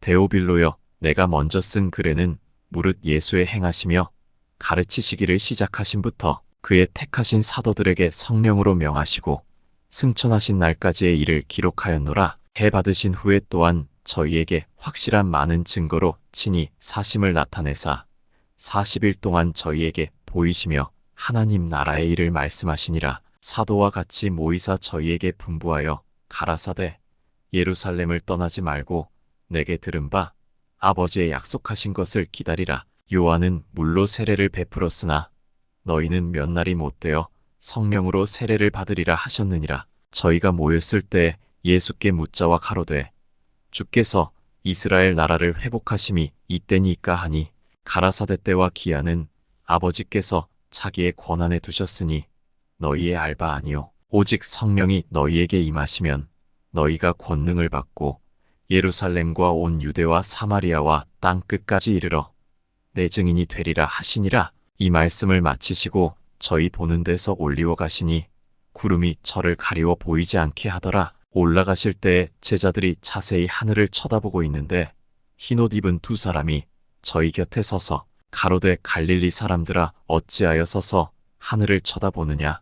데오빌로여 내가 먼저 쓴 글에는 무릇 예수의 행하시며 가르치시기를 시작하신부터 그의 택하신 사도들에게 성령으로 명하시고 승천하신 날까지의 일을 기록하였노라. 해 받으신 후에 또한 저희에게 확실한 많은 증거로 친히 사심을 나타내사 40일 동안 저희에게 보이시며 하나님 나라의 일을 말씀하시니라. 사도와 같이 모이사 저희에게 분부하여 가라사대 예루살렘을 떠나지 말고 내게 들은 바 아버지의 약속하신 것을 기다리라. 요한은 물로 세례를 베풀었으나 너희는 몇 날이 못되어 성령으로 세례를 받으리라 하셨느니라. 저희가 모였을 때 예수께 묻자와 가로되 주께서 이스라엘 나라를 회복하심이 이때니까 하니 가라사대 때와 기한은 아버지께서 자기의 권한에 두셨으니 너희의 알바 아니요. 오직 성령이 너희에게 임하시면 너희가 권능을 받고 예루살렘과 온 유대와 사마리아와 땅 끝까지 이르러 내 증인이 되리라 하시니라. 이 말씀을 마치시고 저희 보는 데서 올리워 가시니 구름이 저를 가리워 보이지 않게 하더라. 올라가실 때 제자들이 자세히 하늘을 쳐다보고 있는데 흰옷 입은 두 사람이 저희 곁에 서서 가로되 갈릴리 사람들아 어찌하여 서서 하늘을 쳐다보느냐?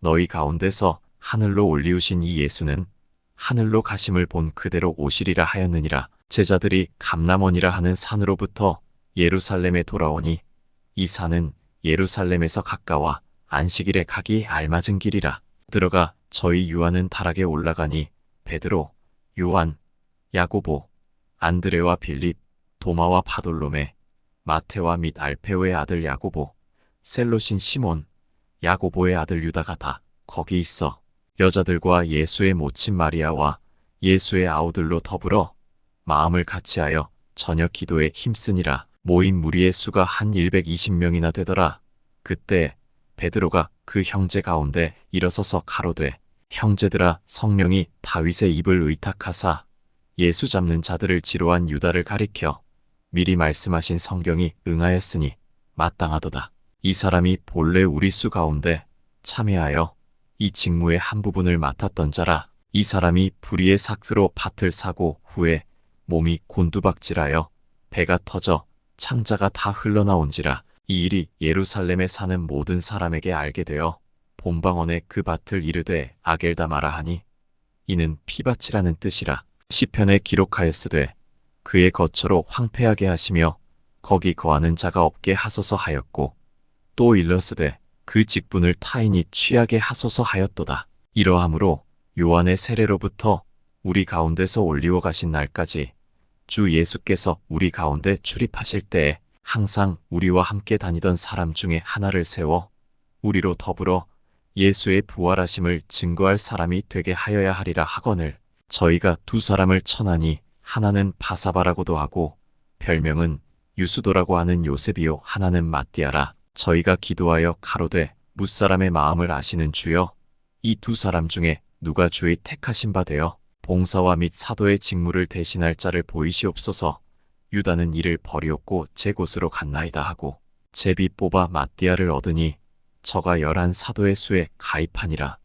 너희 가운데서 하늘로 올리우신 이 예수는 하늘로 가심을 본 그대로 오시리라 하였느니라. 제자들이 감람원이라 하는 산으로부터 예루살렘에 돌아오니 이 산은 예루살렘에서 가까워 안식일에 가기 알맞은 길이라. 들어가 저희 유한은 다락에 올라가니 베드로, 요한, 야고보, 안드레와 빌립, 도마와 바돌로메, 마테와 및 알페오의 아들 야고보, 셀로신 시몬, 야고보의 아들 유다가 다 거기 있어 여자들과 예수의 모친 마리아와 예수의 아우들로 더불어 마음을 같이하여 저녁 기도에 힘쓰니라 모인 무리의 수가 한 120명이나 되더라. 그때 베드로가 그 형제 가운데 일어서서 가로되 형제들아 성령이 다윗의 입을 의탁하사 예수 잡는 자들을 지로한 유다를 가리켜 미리 말씀하신 성경이 응하였으니 마땅하도다. 이 사람이 본래 우리 수 가운데 참여하여 이 직무의 한 부분을 맡았던 자라. 이 사람이 불의의 삭스로 밭을 사고 후에 몸이 곤두박질하여 배가 터져 창자가 다 흘러나온지라. 이 일이 예루살렘에 사는 모든 사람에게 알게 되어 본방언에 그 밭을 이르되 아겔다마라 하니 이는 피밭이라는 뜻이라 시편에 기록하였으되 그의 거처로 황폐하게 하시며 거기 거하는 자가 없게 하소서 하였고 또 일러스되 그 직분을 타인이 취하게 하소서 하였도다. 이러함으로 요한의 세례로부터 우리 가운데서 올리워 가신 날까지 주 예수께서 우리 가운데 출입하실 때에 항상 우리와 함께 다니던 사람 중에 하나를 세워 우리로 더불어 예수의 부활하심을 증거할 사람이 되게 하여야 하리라 하거늘 저희가 두 사람을 천하니 하나는 바사바라고도 하고 별명은 유수도라고 하는 요셉이요 하나는 마띠아라 저희가 기도하여 가로되 무사람의 마음을 아시는 주여. 이 두 사람 중에 누가 주의 택하신 바 되어 봉사와 및 사도의 직무를 대신할 자를 보이시옵소서. 유다는 이를 버리었고 제 곳으로 갔나이다 하고 제비 뽑아 마띠아를 얻으니 저가 열한 사도의 수에 가입하니라